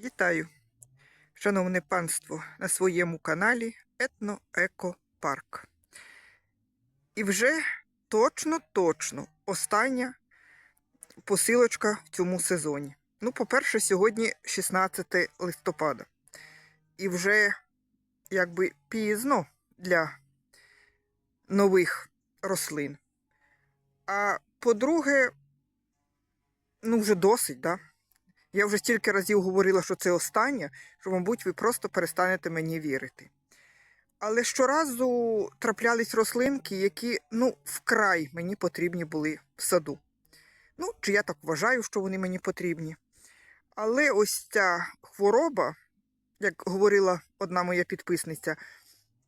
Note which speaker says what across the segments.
Speaker 1: Вітаю, шановне панство, на своєму каналі Етно-Еко-Парк. І вже точно-точно остання посилочка в цьому сезоні. Ну, по-перше, сьогодні 16 листопада. І вже якби пізно для нових рослин. А по-друге, ну вже досить, да? Я вже стільки разів говорила, що це останнє, що, мабуть, ви просто перестанете мені вірити. Але щоразу траплялись рослинки, які ну, вкрай мені потрібні були в саду. Ну, чи я так вважаю, що вони мені потрібні. Але ось ця хвороба, як говорила одна моя підписниця,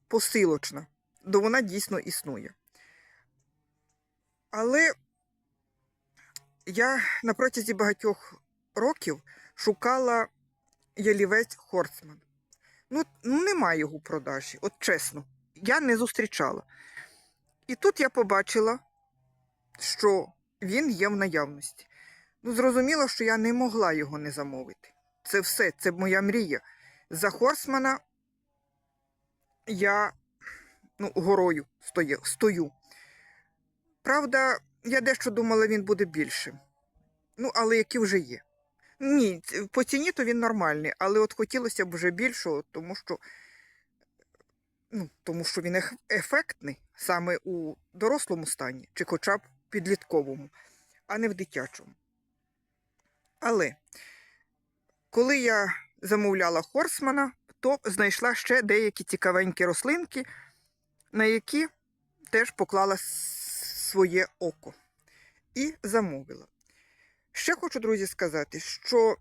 Speaker 1: посилочна, то вона дійсно існує. Але я на протязі багатьох років шукала ялівець Хорсман. Ну, ну, немає його в продажі, от чесно, я не зустрічала. І тут я побачила, що він є в наявності. Ну, зрозуміло, що я не могла його не замовити. Це все, це моя мрія. За Хорсмана я ну, горою стою. стою. Правда, я дещо думала, він буде більшим. Ну, але які вже є. Ні, по ціні то він нормальний, але от хотілося б вже більшого, тому що, ну, тому що він ефектний саме у дорослому стані, чи хоча б підлітковому, а не в дитячому. Але коли я замовляла Хорсмана, то знайшла ще деякі цікавенькі рослинки, на які теж поклала своє око і замовила. Ще хочу, друзі, сказати, що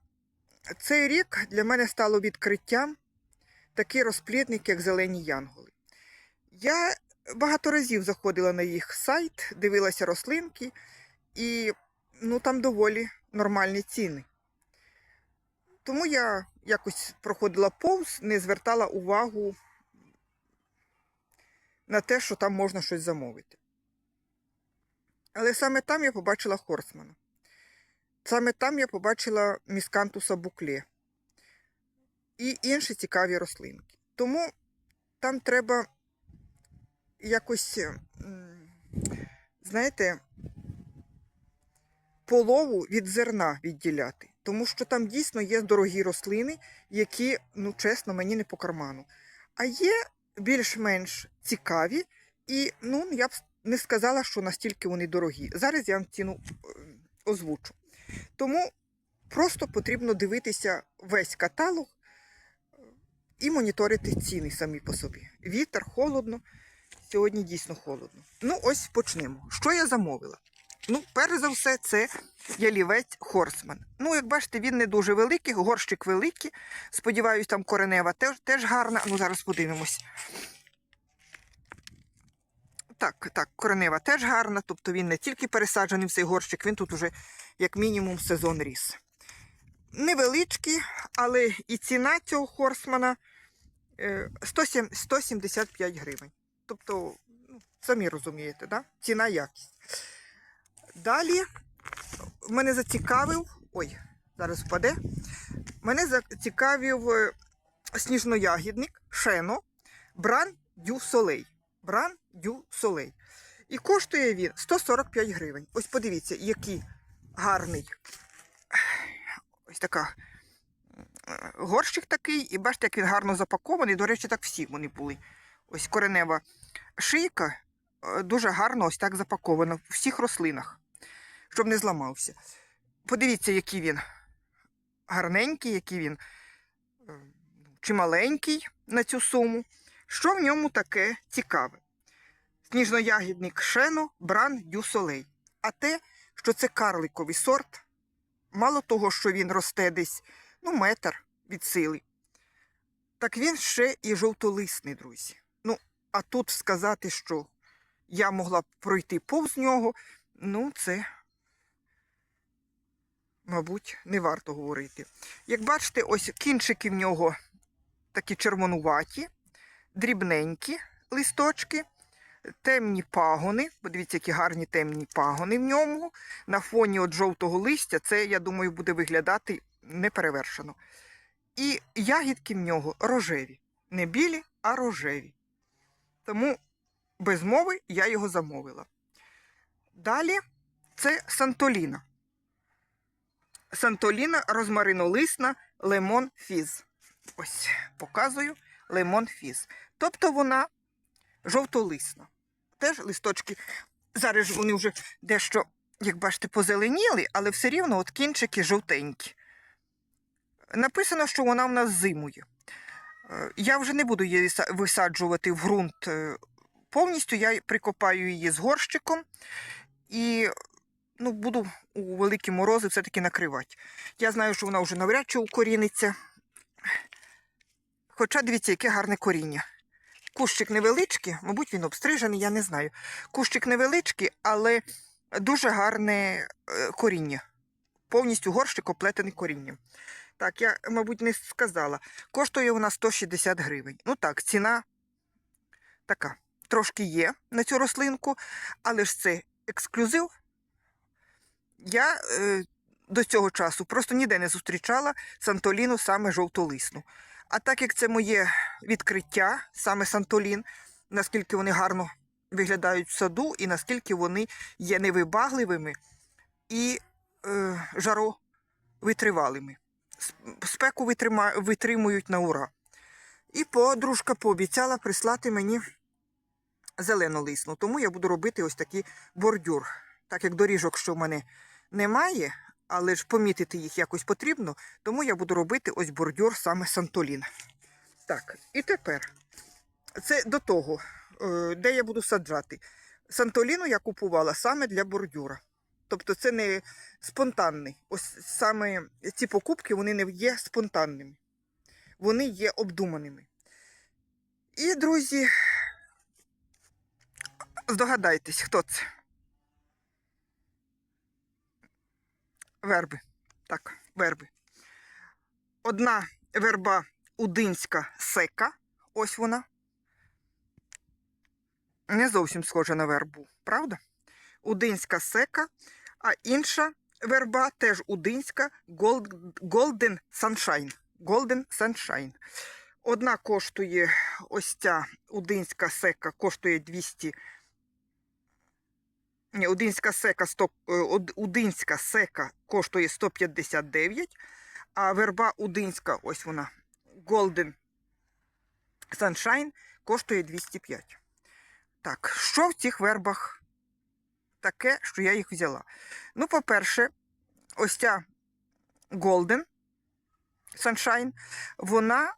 Speaker 1: цей рік для мене стало відкриттям такий розплідник, як зелені янголи. Я багато разів заходила на їх сайт, дивилася рослинки, і ну, там доволі нормальні ціни. Тому я якось проходила повз, не звертала увагу на те, що там можна щось замовити. Але саме там я побачила Хорсмана. Саме там я побачила міскантуса букле і інші цікаві рослинки. Тому там треба якось, знаєте, полову від зерна відділяти. Тому що там дійсно є дорогі рослини, які, ну чесно, мені не по карману. А є більш-менш цікаві, і ну, я б не сказала, що настільки вони дорогі. Зараз я вам ціну е, озвучу. Тому просто потрібно дивитися весь каталог і моніторити ціни самі по собі. Вітер, холодно. Сьогодні дійсно холодно. Ну, ось почнемо. Що я замовила? Ну, перш за все, це ялівець Хорсман. Ну, як бачите, він не дуже великий, горщик великий. Сподіваюсь, там коренева теж, теж гарна. Ну, зараз подивимось. Так, так, коренева теж гарна, тобто він не тільки пересаджений в цей горщик, він тут уже як мінімум сезон ріс. Невеличкий, але і ціна цього Хорсмана е, 107 175 гривень. Тобто, ну, самі розумієте, да? ціна якість. Далі мене зацікавив. Ой, зараз впаде. Мене зацікавив е, сніжноягідник Шено Бран Дю Солей. Бран Дю Солей. І коштує він 145 гривень. Ось подивіться, який гарний. Ось така горщик такий, і бачите, як він гарно запакований. До речі, так всі вони були. Ось коренева шийка е, дуже гарно ось так запакована в всіх рослинах, щоб не зламався. Подивіться, який він гарненький, який він е, чималенький на цю суму. Що в ньому таке цікаве? Сніжноягідник Шено Бран Дю Солей. А те, що це карликовий сорт, мало того, що він росте десь ну, метр від сили, так він ще і жовтолисний, друзі. Ну, а тут сказати, що я могла б пройти повз нього, ну, це, мабуть, не варто говорити. Як бачите, ось кінчики в нього такі червонуваті, дрібненькі листочки, темні пагони. Подивіться, які гарні темні пагони в ньому. На фоні от жовтого листя це, я думаю, буде виглядати неперевершено. І ягідки в нього рожеві. Не білі, а рожеві. Тому без мови я його замовила. Далі це Сантоліна. Сантоліна розмаринолисна лемон фіз. Ось показую лемон фіз. Тобто вона жовтолисна. Теж листочки. Зараз вони вже дещо, як бачите, позеленіли, але все рівно от кінчики жовтенькі. Написано, що вона в нас зимує. Е, Я вже не буду її висаджувати в ґрунт е, повністю. Я прикопаю її з горщиком і ну, буду у великі морози все-таки накривати. Я знаю, що вона вже навряд чи укоріниться. Хоча дивіться, яке гарне коріння. Кущик невеличкий, мабуть, він обстрижений, я не знаю. Кущик невеличкий, але дуже гарне е, коріння. Повністю горщик оплетений корінням. Так, я, мабуть, не сказала. Коштує вона 160 гривень. Ну так, ціна така. Трошки є на цю рослинку, але ж це ексклюзив. Я е, до цього часу просто ніде не зустрічала Сантоліну саме жовтолисну. А так як це моє відкриття, саме Сантолін, наскільки вони гарно виглядають в саду, і наскільки вони є невибагливими і е, жаровитривалими. С- Спеку витрима, витримують на ура. І подружка пообіцяла прислати мені зеленолисну, тому я буду робити ось такий бордюр. Так як доріжок, що в мене немає, але ж помітити їх якось потрібно, тому я буду робити ось бордюр саме Сантолін. Так, і тепер це до того, е, де я буду саджати. Сантоліну я купувала саме для бордюра. Тобто це не спонтанний. Ось саме ці покупки вони не є спонтанними. Вони є обдуманими. І, друзі, здогадайтесь, хто це? Верби. Так, верби. Одна верба удинська сека. Ось вона. Не зовсім схожа на вербу, правда? Удинська сека, а інша верба теж удинська Golden Sunshine. Golden Sunshine. Одна коштує ось ця удинська сека коштує 200. Удинська сека 100, е, удинська сека коштує 159, а верба удинська, ось вона, Golden Sunshine, коштує 205. Так, що в цих вербах таке, що я їх взяла? Ну, по-перше, ось ця Golden Sunshine, вона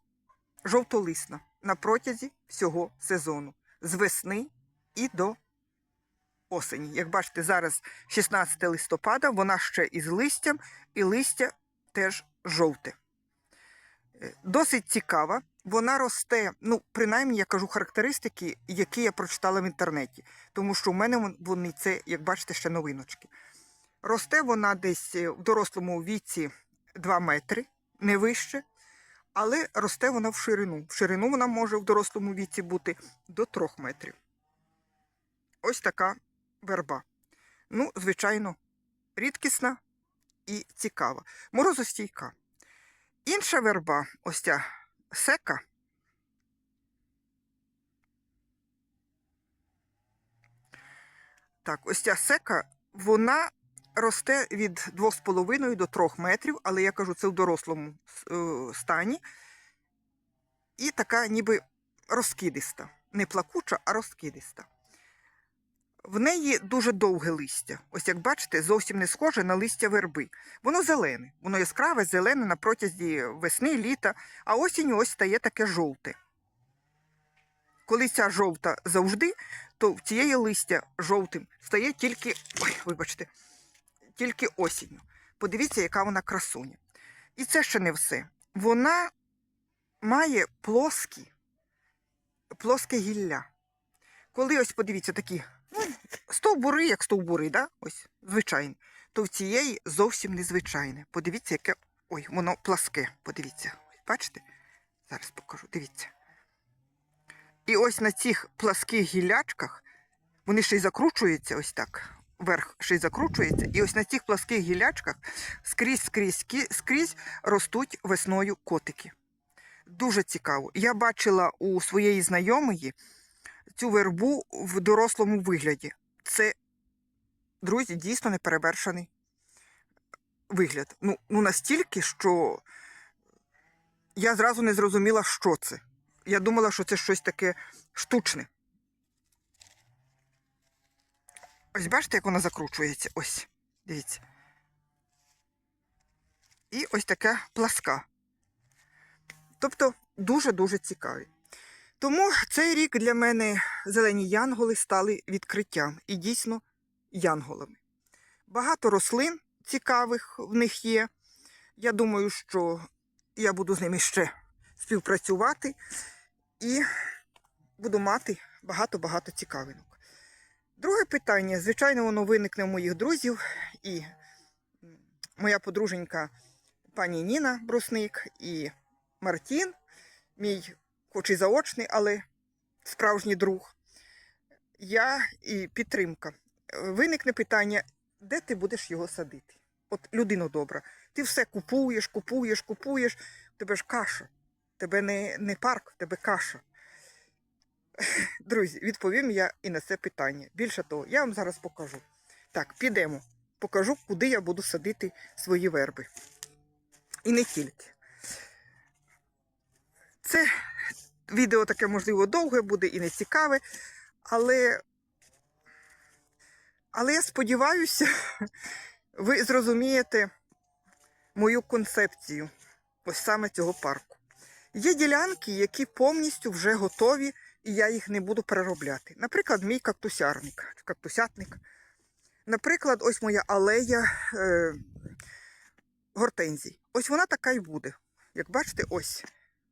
Speaker 1: жовтолисна на протязі всього сезону. З весни і до осені. Як бачите, зараз 16 листопада, вона ще із листям, і листя теж жовте. Е, Досить цікава. Вона росте, ну, принаймні, я кажу характеристики, які я прочитала в інтернеті. Тому що в мене вони це, як бачите, ще новиночки. Росте вона десь е, в дорослому віці 2 метри, не вище, але росте вона в ширину. В ширину вона може в дорослому віці бути до 3 метрів. Ось така верба. Ну, звичайно, рідкісна і цікава. Морозостійка. Інша верба, ось ця сека. Так, ось ця сека, вона росте від 2,5 до 3 метрів, але я кажу, це в дорослому е, стані. І така ніби розкидиста. Не плакуча, а розкидиста. В неї дуже довге листя. Ось як бачите, зовсім не схоже на листя верби. Воно зелене, воно яскраве, зелене на протязі весни, літа, а осінню ось стає таке жовте. Коли ця жовта завжди, то в цієї листя жовтим стає тільки, ой, вибачте, тільки осінню. Подивіться, яка вона красуня. І це ще не все. Вона має плоскі, плоске гілля. Коли ось подивіться такі ну, стовбури, як стовбури, да? ось, звичайні, то в цієї зовсім незвичайне. Подивіться, яке. Ой, воно пласке. Подивіться. Бачите? Зараз покажу, дивіться. І ось на цих пласких гіллячках вони ще й закручуються ось так. вверх ще й закручується. І ось на цих пласких гілячках скрізь, скрізь, скрізь ростуть весною котики. Дуже цікаво. Я бачила у своєї знайомої цю вербу в дорослому вигляді. Це, друзі, дійсно неперевершений вигляд. Ну, ну настільки, що я зразу не зрозуміла, що це. Я думала, що це щось таке штучне. Ось бачите, як вона закручується. Ось. Дивіться. І ось така пласка. Тобто дуже-дуже цікаві. Тому цей рік для мене зелені янголи стали відкриттям і дійсно янголами. Багато рослин цікавих в них є. Я думаю, що я буду з ними ще співпрацювати і буду мати багато-багато цікавинок. Друге питання, звичайно, воно виникне у моїх друзів і моя подруженька пані Ніна Брусник і Мартін, мій хоч і заочний, але справжній друг. Я і підтримка. Виникне питання, де ти будеш його садити? От людина добра. Ти все купуєш, купуєш, купуєш, тебе ж каша. Тебе не, не парк, тебе каша. Друзі, відповім я і на це питання. Більше того, я вам зараз покажу. Так, підемо. Покажу, куди я буду садити свої верби. І не тільки. Це відео таке, можливо, довге буде і не цікаве, але, але я сподіваюся, ви зрозумієте мою концепцію ось саме цього парку. Є ділянки, які повністю вже готові, і я їх не буду переробляти. Наприклад, мій кактусярник, кактусятник. Наприклад, ось моя алея е, гортензій. Ось вона така й буде. Як бачите, ось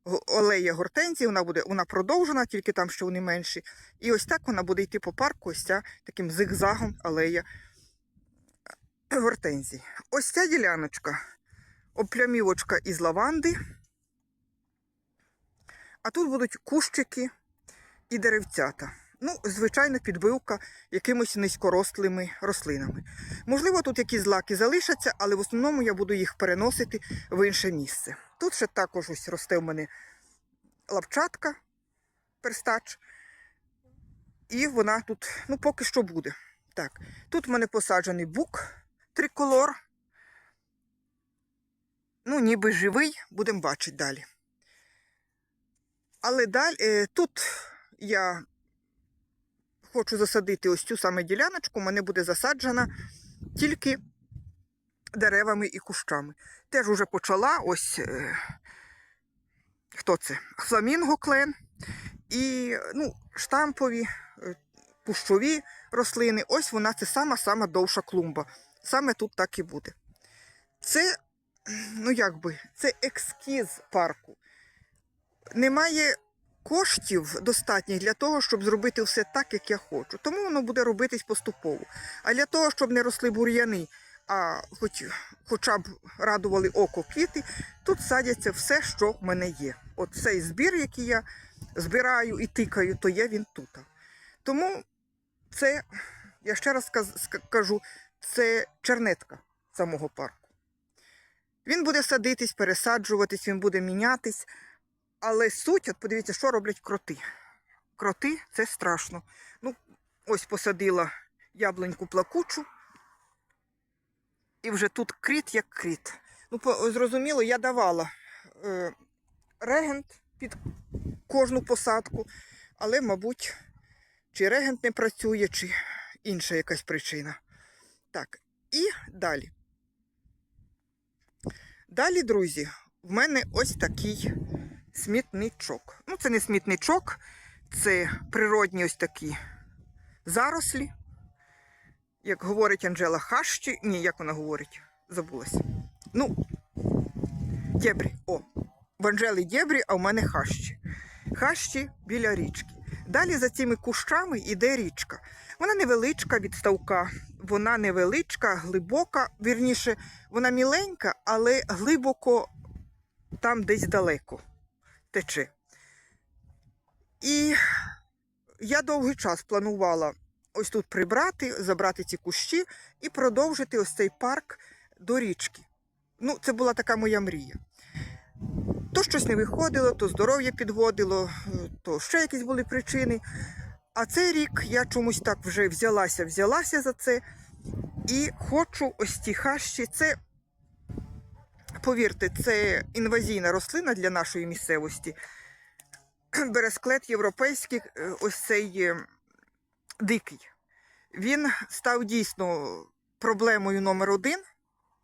Speaker 1: го- алея гортензій, вона буде вона продовжена, тільки там що вони менші. І ось так вона буде йти по парку, ось ця таким зигзагом алея гортензій. Ось ця діляночка, оплямівочка із лаванди. А тут будуть кущики і деревцята. Ну, звичайно, підбивка якимось низькорослими рослинами. Можливо, тут якісь злаки залишаться, але в основному я буду їх переносити в інше місце. Тут ще також ось росте в мене лапчатка, перстач. І вона тут, ну, поки що буде. Так, тут в мене посаджений бук триколор. Ну, ніби живий, будемо бачити далі. Але далі е, тут я хочу засадити ось цю саме діляночку, у мене буде засаджена тільки деревами і кущами. Теж уже почала ось е, хто це? Фламінго клен і ну, штампові, е, кущові рослини. Ось вона це сама-сама довша клумба. Саме тут так і буде. Це, ну як би, це екскіз парку. Немає коштів достатніх для того, щоб зробити все так, як я хочу. Тому воно буде робитись поступово. А для того, щоб не росли бур'яни, а хоч, хоча б радували око квіти, тут садяться все, що в мене є. От цей збір, який я збираю і тикаю, то є він тут. Тому це, я ще раз кажу, це чернетка самого парку. Він буде садитись, пересаджуватись, він буде мінятись. Але суть, от подивіться, що роблять кроти. Кроти це страшно. Ну, ось посадила яблуньку плакучу. І вже тут кріт як кріт. Ну, зрозуміло, я давала е, регент під кожну посадку, але, мабуть, чи регент не працює, чи інша якась причина. Так, і далі. Далі, друзі, в мене ось такий смітничок. Ну, це не смітничок, це природні ось такі зарослі. Як говорить Анжела Хащі. Ні, як вона говорить? Забулась. Ну, дєбрі. О, в Анжели дєбрі, а в мене хащі. Хащі біля річки. Далі за цими кущами йде річка. Вона невеличка від ставка, вона невеличка, глибока, вірніше, вона міленька, але глибоко там десь далеко тече. І я довгий час планувала ось тут прибрати, забрати ці кущі і продовжити ось цей парк до річки. Ну, це була така моя мрія. То щось не виходило, то здоров'я підводило, то ще якісь були причини. А цей рік я чомусь так вже взялася, взялася за це і хочу ось ті хащі. Це, повірте, це інвазійна рослина для нашої місцевості. Бересклет європейський, е, ось цей е, дикий. Він став дійсно проблемою номер один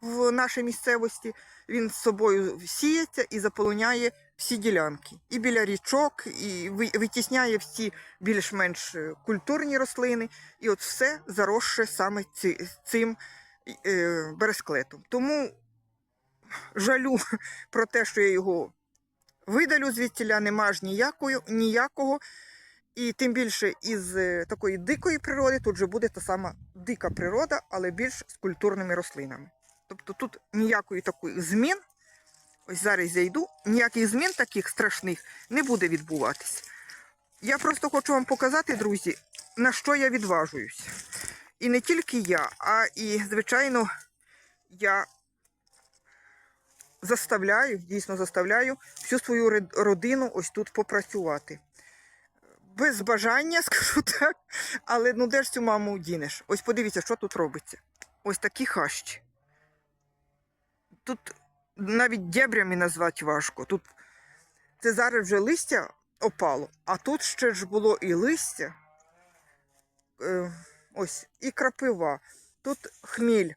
Speaker 1: в нашій місцевості. Він з собою сіється і заполоняє всі ділянки. І біля річок, і витісняє всі більш-менш е, культурні рослини. І от все заросше саме цим бересклетом. Тому жалю про те, що я його видалю звідтіля, нема ж ніякого, ніякого. І тим більше із е, такої дикої природи тут же буде та сама дика природа, але більш з культурними рослинами. Тобто тут ніякої такої змін, ось зараз зайду, ніяких змін таких страшних не буде відбуватись. Я просто хочу вам показати, друзі, на що я відважуюсь. І не тільки я, а і, звичайно, я заставляю, дійсно заставляю всю свою родину ось тут попрацювати. Без бажання, скажу так, але ну де ж цю маму дінеш? Ось подивіться, що тут робиться. Ось такі хащі. Тут навіть дебрями назвати важко. Тут це зараз вже листя опало, а тут ще ж було і листя, е, ось, і крапива, тут хміль,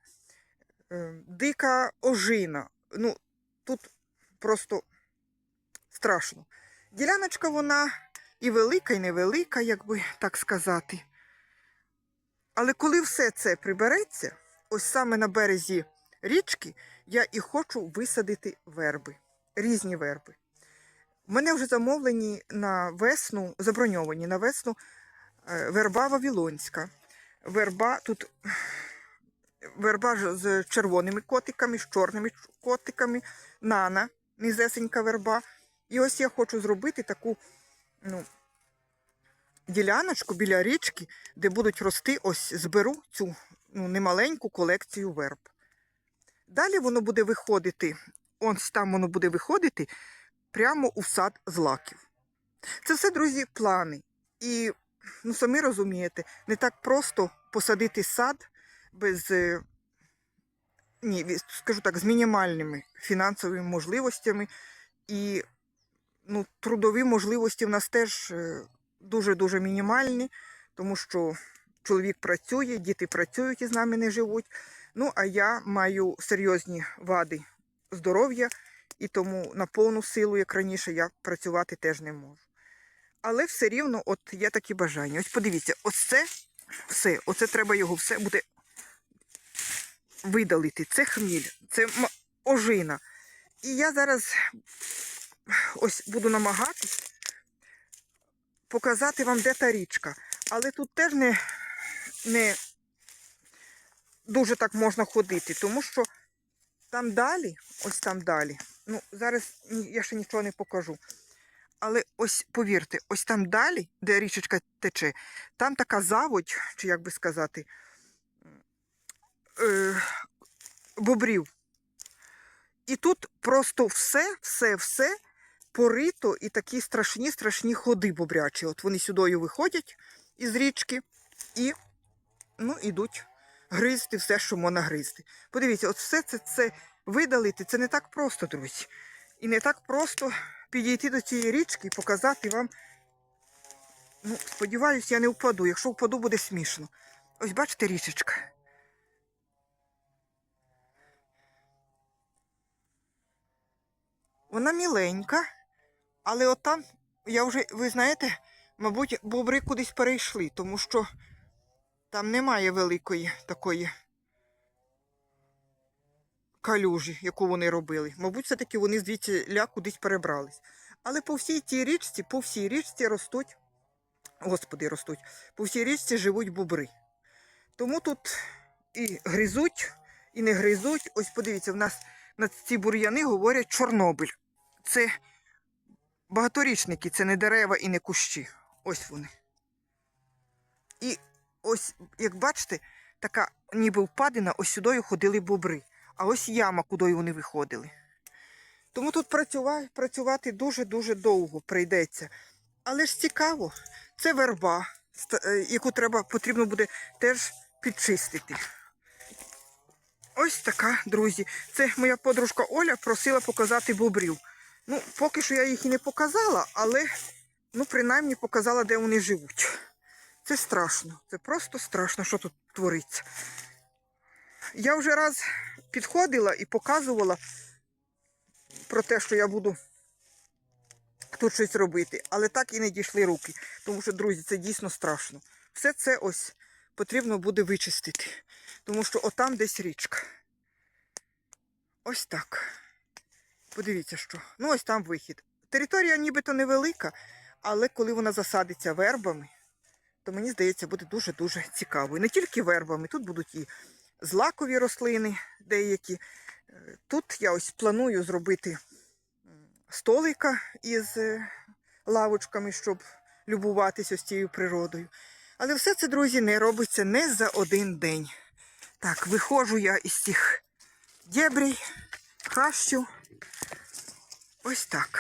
Speaker 1: е, дика ожина. Ну, тут просто страшно. Діляночка вона і велика, і невелика, як би так сказати. Але коли все це прибереться, ось саме на березі річки, я і хочу висадити верби, різні верби. Мене вже замовлені на весну, заброньовані на весну е, верба Вавилонська. Верба тут верба з червоними котиками, з чорними котиками, нана, низесенька верба. І ось я хочу зробити таку ну, діляночку біля річки, де будуть рости, ось зберу цю ну, немаленьку колекцію верб. Далі воно буде виходити, ось там воно буде виходити прямо у сад злаків. Це все, друзі, плани. І ну, самі розумієте, не так просто посадити сад без, е, ні, скажу так, з мінімальними фінансовими можливостями. І ну, трудові можливості в нас теж е, дуже-дуже мінімальні, тому що чоловік працює, діти працюють і з нами не живуть. Ну, а я маю серйозні вади здоров'я, і тому на повну силу, як раніше, я працювати теж не можу. Але все рівно, от є такі бажання. Ось подивіться, ось це все, оце треба його все буде видалити. Це хміль, це ожина. І я зараз ось буду намагатись показати вам, де та річка. Але тут теж не, не дуже так можна ходити, тому що там далі, ось там далі. Ну, зараз я ще нічого не покажу. Але ось повірте, ось там далі, де річечка тече, там така заводь, чи як би сказати, е, бобрів. І тут просто все, все, все порито і такі страшні, страшні ходи бобрячі. От вони сюдою виходять із річки і ну, ідуть гризти все, що можна гризти. Подивіться, от все це, це видалити, це не так просто, друзі. І не так просто підійти до цієї річки і показати вам. Ну, сподіваюсь, я не впаду. Якщо впаду, буде смішно. Ось бачите річечка. Вона міленька, але от там, я вже, ви знаєте, мабуть, бобри кудись перейшли, тому що там немає великої такої калюжі, яку вони робили. Мабуть, все-таки вони звідси ля кудись перебрались. Але по всій цій річці, по всій річці ростуть, господи, ростуть, по всій річці живуть бобри. Тому тут і гризуть, і не гризуть. Ось подивіться, в нас на ці бур'яни говорять Чорнобиль. Це багаторічники, це не дерева і не кущі. Ось вони. І ось, як бачите, така ніби впадина, ось сюди ходили бобри. А ось яма, куди вони виходили. Тому тут працювати, дуже-дуже довго прийдеться. Але ж цікаво, це верба, е, яку треба, потрібно буде теж підчистити. Ось така, друзі. Це моя подружка Оля просила показати бобрів. Ну, поки що я їх і не показала, але ну, принаймні показала, де вони живуть. Це страшно, це просто страшно, що тут твориться. Я вже раз підходила і показувала про те, що я буду тут щось робити, але так і не дійшли руки. Тому що, друзі, це дійсно страшно. Все це ось потрібно буде вичистити. Тому що отам десь річка. Ось так. Подивіться, що. Ну, ось там вихід. Територія нібито невелика, але коли вона засадиться вербами, то мені здається, буде дуже-дуже цікаво. І не тільки вербами, тут будуть і злакові рослини деякі. Е, Тут я ось планую зробити столика із е, лавочками, щоб любуватися ось цією природою. Але все це, друзі, не робиться не за один день. Так, виходжу я із цих дєбрій, хащу. Ось так.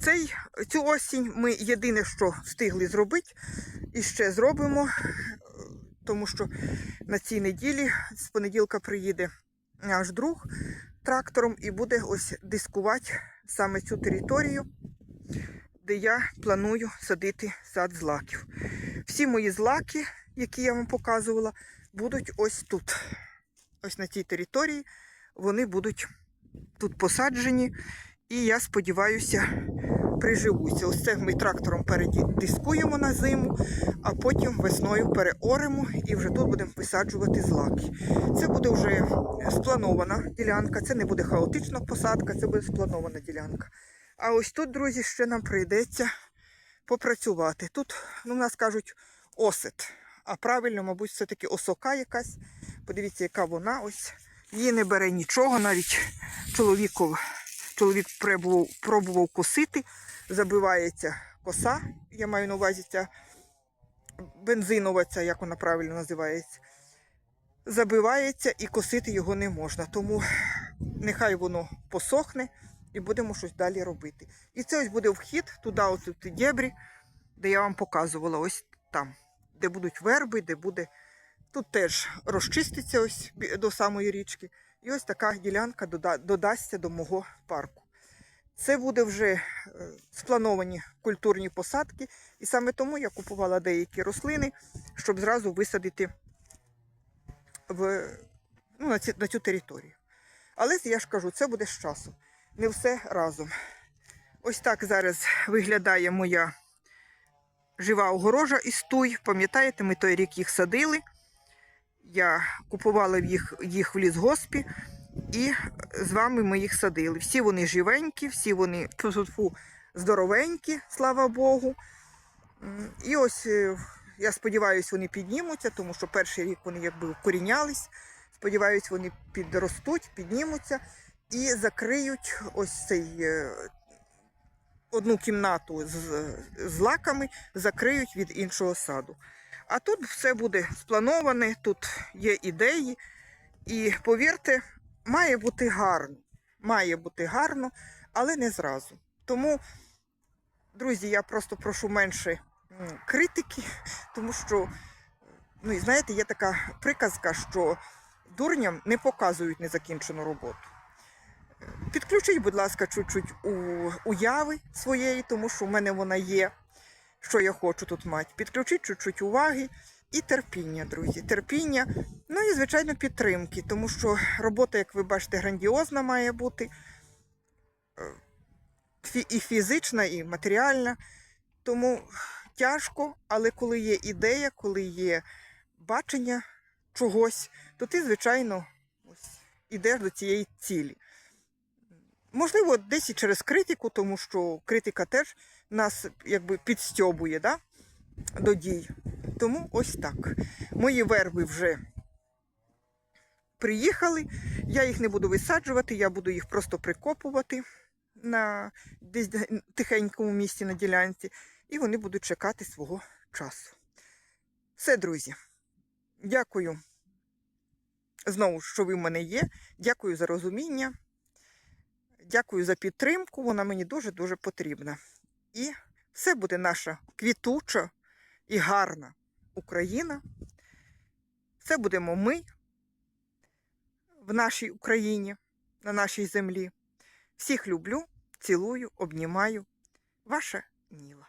Speaker 1: Цей, цю осінь ми єдине, що встигли зробити, і ще зробимо, тому що на цій неділі з понеділка приїде наш друг трактором і буде ось дискувати саме цю територію, де я планую садити сад злаків. Всі мої злаки, які я вам показувала, будуть ось тут. Ось на цій території вони будуть тут посаджені. І я сподіваюся, приживуся. Ось це ми трактором передискуємо на зиму, а потім весною переоремо і вже тут будемо висаджувати злаки. Це буде вже спланована ділянка, це не буде хаотична посадка, це буде спланована ділянка. А ось тут, друзі, ще нам прийдеться попрацювати. Тут, ну, в нас кажуть, осет. А правильно, мабуть, все-таки осока якась. Подивіться, яка вона ось. Її не бере нічого, навіть чоловіков. Чоловік пробував, пробував косити, забивається коса. Я маю на увазі ця бензинова, ця, як вона правильно називається. Забивається і косити його не можна. Тому нехай воно посохне і будемо щось далі робити. І це ось буде вхід туди, ось тут ті дєбрі, де я вам показувала, ось там, де будуть верби, де буде. Тут теж розчиститься ось до самої річки. І ось така ділянка дода- додасться до мого парку. Це буде вже е, сплановані культурні посадки, і саме тому я купувала деякі рослини, щоб зразу висадити в, ну, на, ці, на цю територію. Але я ж кажу, це буде з часом. Не все разом. Ось так зараз виглядає моя жива огорожа із туй. Пам'ятаєте, ми той рік їх садили. Я купувала їх, їх в лісгоспі, і з вами ми їх садили. Всі вони живенькі, всі вони тьфу-тьфу, здоровенькі, слава Богу. І ось е, я сподіваюся, вони піднімуться, тому що перший рік вони якби вкорінялись. Сподіваюсь, вони підростуть, піднімуться і закриють ось цей е, одну кімнату з, з лаками, закриють від іншого саду. А тут все буде сплановане, тут є ідеї. І повірте, має бути гарно. Має бути гарно, але не зразу. Тому, друзі, я просто прошу менше критики, тому що, ну і знаєте, є така приказка, що дурням не показують незакінчену роботу. Підключіть, будь ласка, чуть-чуть у уяви своєї, тому що в мене вона є що я хочу тут мати. Підключіть чуть-чуть уваги і терпіння, друзі. Терпіння, ну і, звичайно, підтримки, тому що робота, як ви бачите, грандіозна має бути е, і фізична, і матеріальна. Тому тяжко, але коли є ідея, коли є бачення чогось, то ти, звичайно, ось, ідеш до цієї цілі. Можливо, десь і через критику, тому що критика теж нас якби підстьобує да? до дій. Тому ось так. Мої верби вже приїхали. Я їх не буду висаджувати, я буду їх просто прикопувати на десь тихенькому місці на ділянці, і вони будуть чекати свого часу. Все, друзі. Дякую знову, що ви в мене є. Дякую за розуміння. Дякую за підтримку. Вона мені дуже-дуже потрібна. І все буде наша квітуча і гарна Україна. Все будемо ми в нашій Україні, на нашій землі. Всіх люблю, цілую, обнімаю. Ваша Ніла.